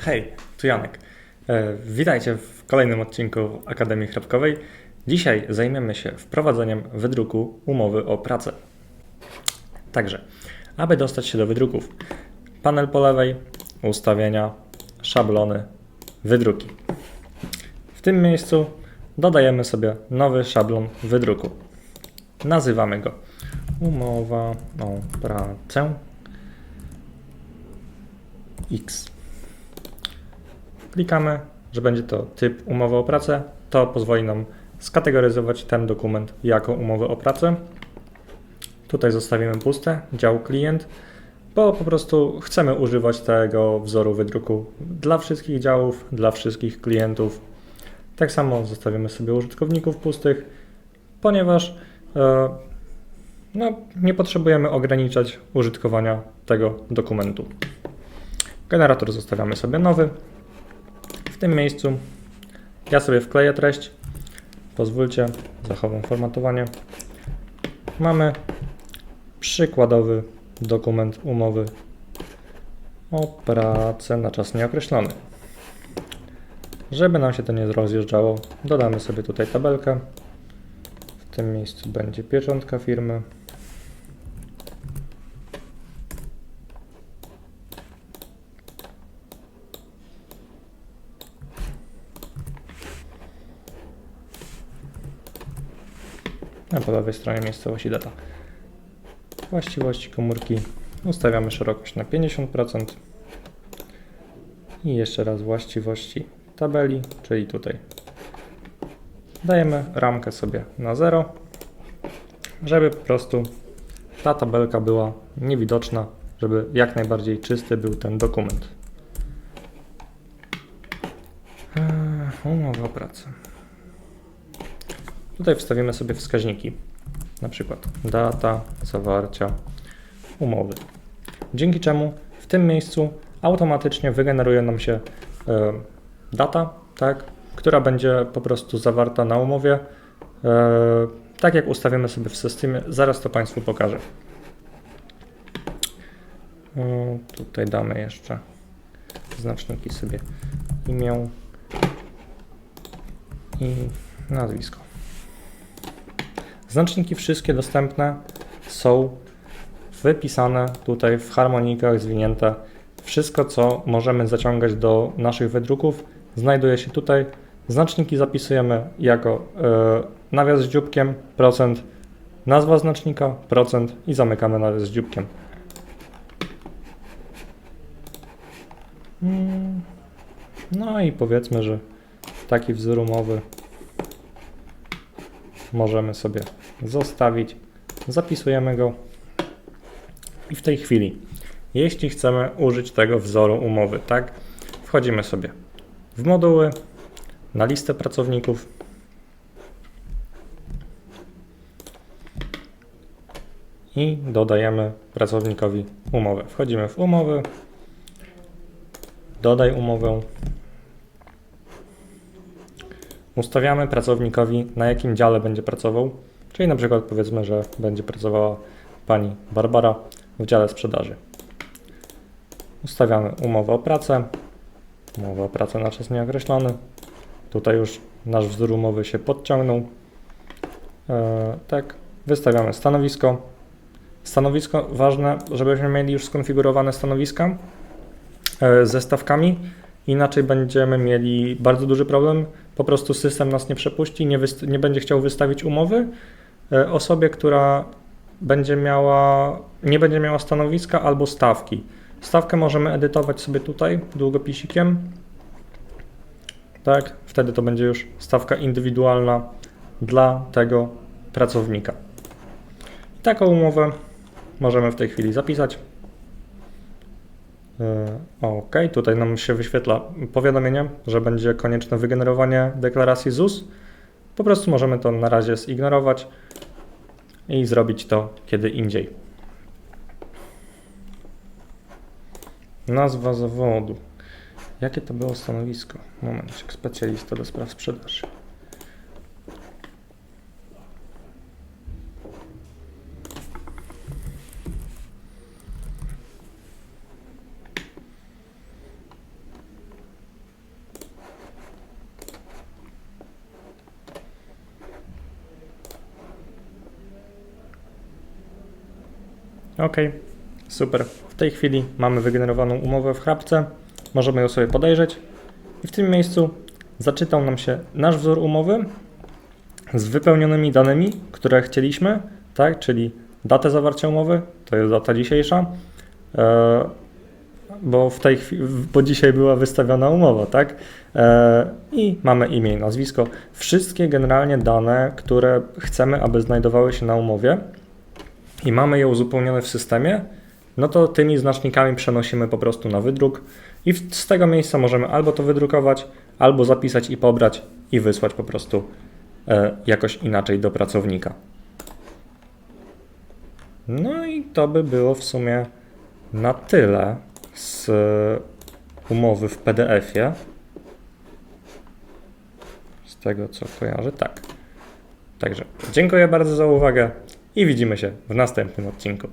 Hej, tu Janek. E, witajcie w kolejnym odcinku Akademii Chrapkowej. Dzisiaj zajmiemy się wprowadzeniem wydruku umowy o pracę. Także, aby dostać się do wydruków, panel po lewej, ustawienia, szablony, wydruki. W tym miejscu dodajemy sobie nowy szablon wydruku. Nazywamy go umowa o pracę X. Klikamy, że będzie to typ umowy o pracę. To pozwoli nam skategoryzować ten dokument jako umowę o pracę. Tutaj zostawimy puste, dział klient, bo po prostu chcemy używać tego wzoru wydruku dla wszystkich działów, dla wszystkich klientów. Tak samo zostawimy sobie użytkowników pustych, ponieważ e, no, nie potrzebujemy ograniczać użytkowania tego dokumentu. Generator zostawiamy sobie nowy. Tym miejscu ja sobie wkleję treść. Pozwólcie, zachowam formatowanie. Mamy przykładowy dokument umowy o pracę na czas nieokreślony. Żeby nam się to nie rozjeżdżało, dodamy sobie tutaj tabelkę. W tym miejscu będzie pieczątka firmy. Na po lewej stronie miejscowości data. Właściwości komórki ustawiamy szerokość na 50% i jeszcze raz właściwości tabeli, czyli tutaj dajemy ramkę sobie na 0, żeby po prostu ta tabelka była niewidoczna, żeby jak najbardziej czysty był ten dokument. Eee, Umowa o. Tutaj wstawimy sobie wskaźniki, na przykład data zawarcia umowy. Dzięki czemu w tym miejscu automatycznie wygeneruje nam się e, data, tak, która będzie po prostu zawarta na umowie, e, tak jak ustawimy sobie w systemie. Zaraz to Państwu pokażę. E, tutaj damy jeszcze znaczniki sobie imię i nazwisko. Znaczniki wszystkie dostępne są wypisane tutaj w harmonikach zwinięte. Wszystko, co możemy zaciągać do naszych wydruków, znajduje się tutaj. Znaczniki zapisujemy jako e, nawias z dzióbkiem, procent, nazwa znacznika, procent i zamykamy nawias z dzióbkiem. Mm, No i powiedzmy, że taki wzór umowy możemy sobie zostawić. Zapisujemy go. I w tej chwili, jeśli chcemy użyć tego wzoru umowy, tak, wchodzimy sobie w moduły, na listę pracowników. I dodajemy pracownikowi umowę. Wchodzimy w umowę, dodaj umowę, ustawiamy pracownikowi, na jakim dziale będzie pracował, czyli na przykład powiedzmy, że będzie pracowała pani Barbara w dziale sprzedaży. Ustawiamy umowę o pracę, umowę o pracę na czas nieokreślony. Tutaj już nasz wzór umowy się podciągnął. E, tak, wystawiamy stanowisko. Stanowisko ważne, żebyśmy mieli już skonfigurowane stanowiska e, ze stawkami, inaczej będziemy mieli bardzo duży problem po prostu system nas nie przepuści, nie, nie będzie chciał wystawić umowy e, osobie, która będzie miała, nie będzie miała stanowiska albo stawki. Stawkę możemy edytować sobie tutaj długopisikiem. Tak, wtedy to będzie już stawka indywidualna dla tego pracownika. Taką umowę możemy w tej chwili zapisać. E, OK, tutaj nam się wyświetla powiadomienie, że będzie konieczne wygenerowanie deklaracji ZUS. Po prostu możemy to na razie zignorować i zrobić to kiedy indziej. Nazwa zawodu. Jakie to było stanowisko? Momencik, specjalista do spraw sprzedaży. Ok, super. W tej chwili mamy wygenerowaną umowę w chrapce. Możemy ją sobie podejrzeć. I w tym miejscu zaczytał nam się nasz wzór umowy z wypełnionymi danymi, które chcieliśmy, tak? Czyli datę zawarcia umowy, to jest data dzisiejsza, e, bo w tej chwili, bo dzisiaj była wystawiona umowa, tak? E, I mamy imię i nazwisko. Wszystkie generalnie dane, które chcemy, aby znajdowały się na umowie i mamy je uzupełnione w systemie, no to tymi znacznikami przenosimy po prostu na wydruk i z tego miejsca możemy albo to wydrukować, albo zapisać i pobrać i wysłać po prostu e, jakoś inaczej do pracownika. No i to by było w sumie na tyle z umowy w PDF-ie. Z tego co kojarzę, tak. Także dziękuję bardzo za uwagę i widzimy się w następnym odcinku.